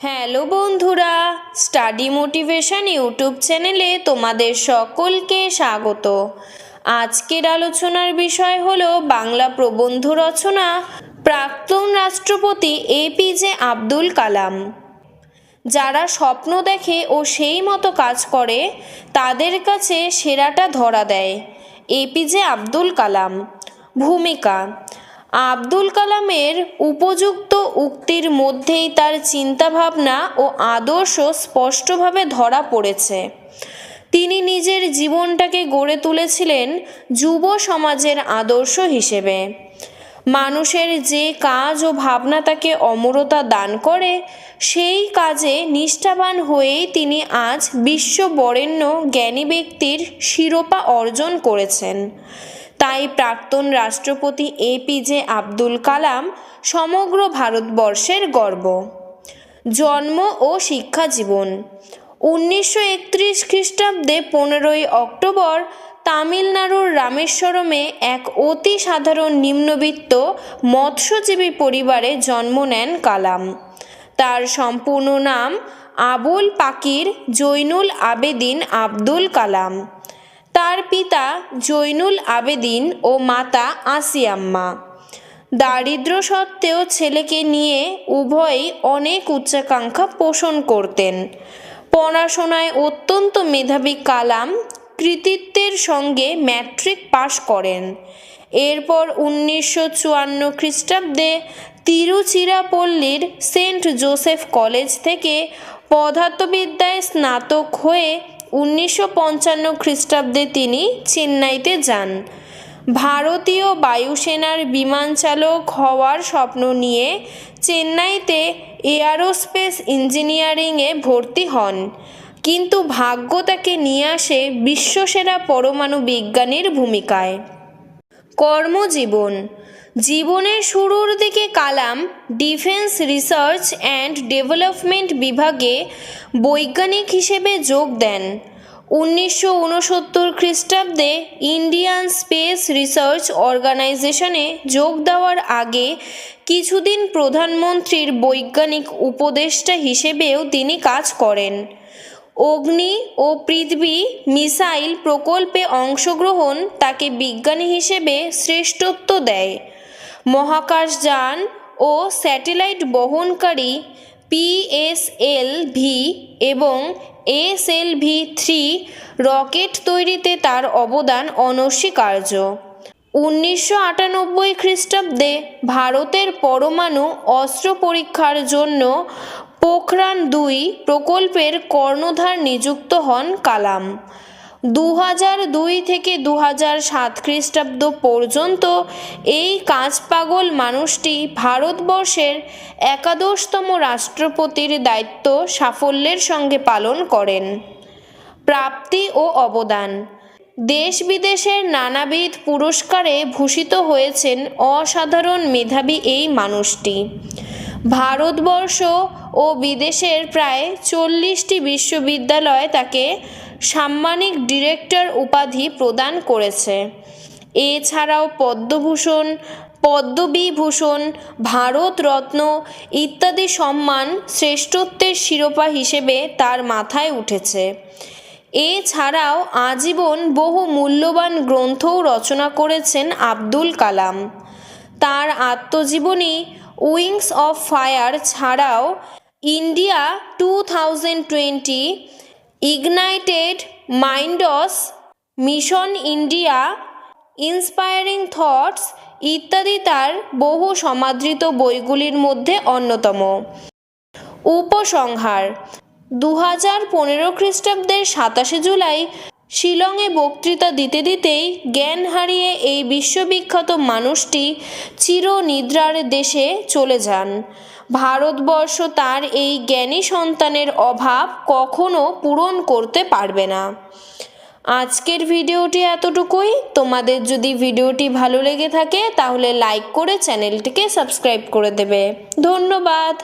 Hello বন্ধুরা study motivation YouTube চ্যানেলে তোমাদের সকলকে স্বাগত। আজকের আলোচনার বিষয় হল বাংলা প্রবন্ধ রচনা, প্রাক্তন রাষ্ট্রপতি এপিজে আব্দুল কালাম। যারা স্বপ্ন দেখে ও সেই মতো কাজ করে, তাদের কাছে সেরাটা ধরা দেয় এপিজে আব্দুল কালাম। ভূমিকা আব্দুল কালামের উপযুক্ত উক্তির মধ্যেই তার চিন্তাভাবনা ও আদর্শ স্পষ্টভাবে ধরা পড়েছে। তিনি নিজের জীবনটাকে গড়ে তুলেছিলেন যুব সমাজের আদর্শ হিসেবে। মানুষের যে কাজ ও ভাবনা তাকে অমরতা দান করে, সেই কাজে নিষ্ঠাবান হয়েই তিনি আজ বিশ্ব বরেণ্য জ্ঞানী ব্যক্তির শিরোপা অর্জন করেছেন। তাই প্রাক্তন রাষ্ট্রপতি এপিজে আব্দুল কালাম সমগ্র ভারতবর্ষের গর্ব। জন্ম ও শিক্ষা জীবন। উনিশশো একত্রিশ খ্রিস্টাব্দে পনেরোই অক্টোবর তামিলনাড়ুর রামেশ্বরমে এক অতি সাধারণ নিম্নবিত্ত, মৎস্যজীবী পরিবারে জন্ম নেন কালাম। তার সম্পূর্ণ নাম আবুল পাকির জৈনুল আবেদিন আব্দুল কালাম। তার পিতা জৈনুল আবেদিন ও মাতা আসিয়াম্মা। দারিদ্র সত্ত্বেও ছেলেকে নিয়ে উভয়ই অনেক উচ্চাকাঙ্ক্ষা পোষণ করতেন। পড়াশোনায় অত্যন্ত মেধাবী কালাম কৃতিত্বের সঙ্গে ম্যাট্রিক পাশ করেন। এরপর উনিশশো চুয়ান্ন খ্রিস্টাব্দে তিরুচিরাপল্লীর সেন্ট জোসেফ কলেজ থেকে পদার্থবিদ্যায় স্নাতক হয়ে উনিশশো পঞ্চান্ন খ্রিস্টাব্দে তিনি চেন্নাইতে যান। ভারতীয় বায়ুসেনার বিমান চালক হওয়ার স্বপ্ন নিয়ে চেন্নাইতে এয়ারোস্পেস ইঞ্জিনিয়ারিংয়ে ভর্তি হন। কিন্তু ভাগ্য তাকে নিয়ে আসে বিশ্বসেরা পরমাণু বিজ্ঞানীর ভূমিকায়। কর্মজীবন জীবনের শুরুর দিকে Kalam defence research and development বিভাগে বৈজ্ঞানিক হিসেবে যোগ দেন। উনিশশো উনসত্তর খ্রিস্টাব্দে ইন্ডিয়ান স্পেস রিসার্চ অর্গানাইজেশনে যোগ দেওয়ার আগে কিছুদিন প্রধানমন্ত্রীর বৈজ্ঞানিক উপদেষ্টা হিসেবেও তিনি কাজ করেন। অগ্নি ও পৃথিবী মিসাইল প্রকল্পে অংশগ্রহণ তাকে বিজ্ঞানী হিসেবে শ্রেষ্ঠত্ব দেয়। মহাকাশযান ও স্যাটেলাইট বহনকারী পিএসএলভি এবং এসএলভি থ্রি রকেট তৈরিতে তার অবদান অনস্বীকার্য। উনিশশো আটানব্বই খ্রিস্টাব্দে ভারতের পরমাণু অস্ত্র পরীক্ষার জন্য পোখরান দুই প্রকল্পের কর্ণধার নিযুক্ত হন কালাম। দু দুই থেকে দু হাজার সাত খ্রিস্টাব্দ পর্যন্ত এই কাজ পাগল মানুষটি ভারতবর্ষের একাদশতম রাষ্ট্রপতির দায়িত্ব সাফল্যের সঙ্গে পালন করেন। প্রাপ্তি ও অবদান। দেশ বিদেশের নানাবিধ পুরস্কারে ভূষিত হয়েছেন অসাধারণ মেধাবী এই মানুষটি। ভারতবর্ষ ও বিদেশের প্রায় চল্লিশটি বিশ্ববিদ্যালয় তাকে সাম্মানিক ডিরেক্টর উপাধি প্রদান করেছে। এছাড়াও পদ্মভূষণ, পদ্মবিভূষণ, ভারতরত্ন ইত্যাদি সম্মান শ্রেষ্ঠত্বের শিরোপা হিসেবে তার মাথায় উঠেছে। এছাড়াও আজীবন বহু মূল্যবান গ্রন্থও রচনা করেছেন আব্দুল কালাম। তার আত্মজীবনী উইংস অফ ফায়ার ছাড়াও India two thousand twenty ignited minds mission India inspiring thoughts ইত্যাদি তার বহু সমাদৃত বইগুলির মধ্যে অন্যতম। উপসংহার দু হাজার পনেরো খ্রিস্টাব্দের সাতাশে জুলাই শিলংয়ে বক্তৃতা দিতে দিতেই জ্ঞান হারিয়ে এই বিশ্ববিখ্যাত মানুষটি চিরনিদ্রার দেশে চলে যান। ভারতবর্ষ তার এই জ্ঞানী সন্তানের অভাব কখনো পূরণ করতে পারবে না। আজকের ভিডিওটি এতটুকুই। তোমাদের যদি ভিডিওটি ভালো লেগে থাকে, তাহলে লাইক করে চ্যানেলটিকে সাবস্ক্রাইব করে দেবে। ধন্যবাদ।